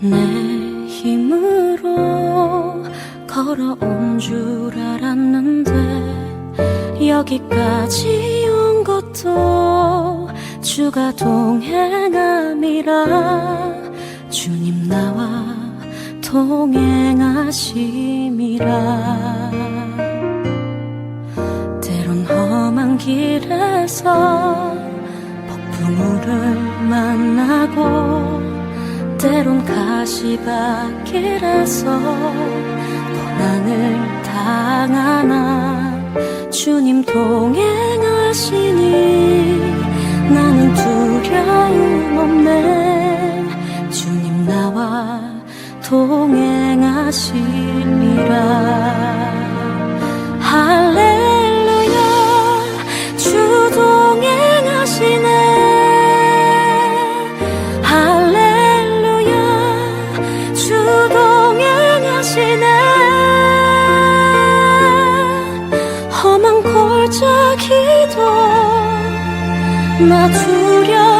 내 힘으로 걸어온 줄 알았는데 여기까지 온 것도 주가 동행함이라. 주님 나와 동행하심이라. 때론 험한 길에서 폭풍우를 만나고 때론 가시밭길에서 고난을 당하나 주님 동행하시니 나는 두려움 없네. 주님 나와 동행하시니라 나 두려